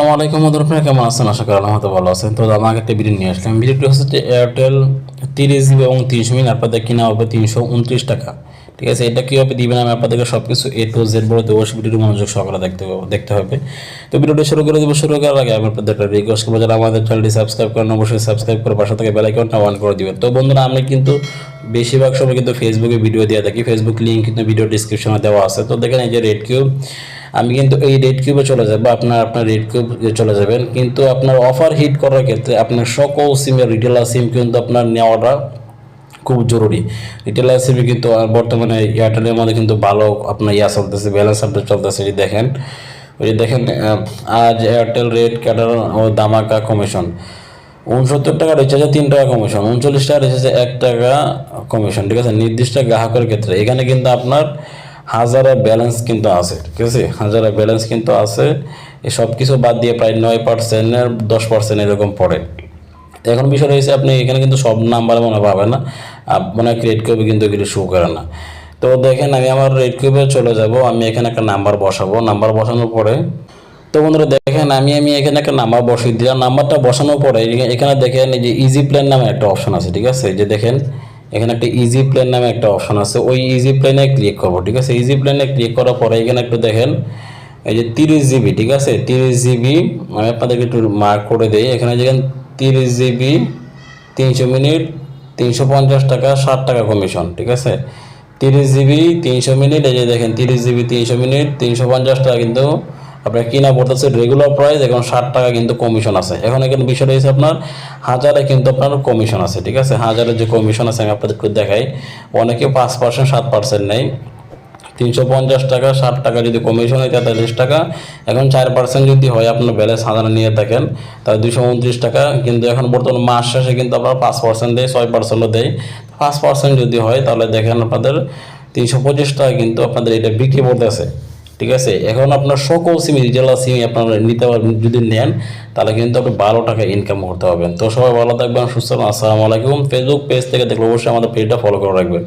আসসালামু আলাইকুম আপনারা কেমন আছেন? আশা করি আল্লাহ ভালো আছেন। তো আমাকে একটা ভিডিও নিয়ে আসলাম। ভিডিওটি হচ্ছে এয়ারটেল তিরিশ জিবি এবং তিনশো মিনিট আপনাদের কিনা হবে তিনশো উনত্রিশ টাকা। ঠিক আছে, এটা কীভাবে দিবেন আমি আপনাদেরকে সব কিছু এ টু জেড বলে দেবো। ভিডিওটি মনোযোগ দেখতে দেখতে হবে। তো ভিডিওটি শুরু করে দেবো। শুরু করার আগে আমি আপনাদের একটা রিকোয়েস্ট করব, যারা আমাদের চ্যানেলটি সাবস্ক্রাইব করেন, অবশ্যই সাবস্ক্রাইব করে পাশে থেকে বেলাইকনটা অন করে দিবেন। তো বন্ধুরা, আমি কিন্তু বেশিরভাগ সময় কিন্তু ফেসবুকে ভিডিও দিয়ে থাকি। ফেসবুক লিঙ্ক কিন্তু ভিডিও ডিসক্রিপশনে দেওয়া আছে। তো দেখেন এই যে রেড কিউব। আমি কিন্তু এই রেড কিউবে চলে যাব, আপনার আপনার রেড কিউব চলে যাবেন। কিন্তু আপনার অফার হিট করার ক্ষেত্রে আপনার সকল সিমের রিটেলার সিম কিন্তু আপনার নেওয়াটা খুব জরুরি। রিটেলার সিমে কিন্তু বর্তমানে এয়ারটেলের মধ্যে কিন্তু ভালো আপনার ইয়া চলতেছে ব্যালেন্স আপডেট চলতেছে যদি দেখেন। ওই যে দেখেন আজ এয়ারটেল রেড ক্যাটার ও দামাকা কমিশন উনসত্তর টাকা রিচার্জে তিন টাকা কমিশন উনচল্লিশ টাকা রিচার্জে এক টাকা কমিশন ঠিক আছে? নির্দিষ্ট গ্রাহকের ক্ষেত্রে। এখানে কিন্তু আপনার হাজারে ব্যালেন্স কিন্তু আছে, ঠিক আছে? হাজারে ব্যালেন্স কিন্তু আছে। সব কিছু বাদ দিয়ে প্রায় নয় পার্সেন্টের দশ পার্সেন্ট এরকম পড়ে। এখন বিষয় রয়েছে আপনি এখানে কিন্তু সব নাম্বার মনে পাবেন না। মনে ক্রিয়েট কিউবে কিন্তু এগুলো শো করে না। তো দেখেন, আমি আমার রেড কিউবে চলে যাব। আমি এখানে একটা নাম্বার বসাবো। নাম্বার বসানোর পরে, তো বন্ধুরা দেখেন, আমি আমি এখানে একটা নাম্বার বসিয়ে দিলাম। নাম্বারটা বসানোর পরে, এখানে- দেখেন যে ইজি প্ল্যান নামে একটা অপশন আছে, ঠিক আছে? যে দেখেন এখানে একটা ইজি প্ল্যান নামে একটা অপশন আছে। ওই ইজি প্ল্যানে ক্লিক করব, ঠিক আছে? ইজি প্ল্যানে ক্লিক করার পরে এখানে একটু দেখেন, এই যে তিরিশ জিবি, ঠিক আছে? তিরিশ জিবি, আমি আপনাদেরকে একটু মার্ক করে দিই। এখানে দেখেন তিরিশ জিবি, তিনশো মিনিট, তিনশো পঞ্চাশ টাকা, ষাট টাকা কমিশন ঠিক আছে? তিরিশ জিবি, তিনশো মিনিট, এই যে দেখেন তিরিশ জিবি, তিনশো মিনিট, তিনশো পঞ্চাশ টাকা কিন্তু আপনার কিনা পড়তেছে রেগুলার প্রাইস এখন ষাট টাকা কিন্তু কমিশন আছে। এখন এখানে বিষয় রয়েছে আপনার, হাজারে কিন্তু আপনার কমিশন আছে, ঠিক আছে? হাজারের যে কমিশন আছে, আমি আপনাদেরকে দেখাই। অনেকে পাঁচ পার্সেন্ট সাত পার্সেন্ট নেই তিনশো পঞ্চাশ টাকা, ষাট টাকা যদি কমিশন হয়, তেতাল্লিশ টাকা। এখন চার পার্সেন্ট যদি হয়, আপনার ব্যালেন্স হাজারে নিয়ে থাকেন, তাহলে দুশো উনত্রিশ টাকা। কিন্তু এখন বর্তমান মাস শেষে কিন্তু আপনার পাঁচ পার্সেন্ট দেয়, ছয় পার্সেন্টও দেয়। পাঁচ পার্সেন্ট যদি হয়, তাহলে দেখেন আপনাদের তিনশো পঁচিশ টাকা কিন্তু আপনাদের এটা বিক্রি পড়তেছে ঠিক আছে? এখন আপনার সকল সিম রিটেলার সিম আপনারা নিতে যদি নেন, তাহলে কিন্তু আপনি বারো টাকা ইনকাম করতে পারবেন। তো সবাই ভালো থাকবেন, সুস্থ। আসসালামু আলাইকুম। ফেসবুক পেজ থেকে দেখলে অবশ্যই আমাদের পেজটা ফলো করে রাখবেন।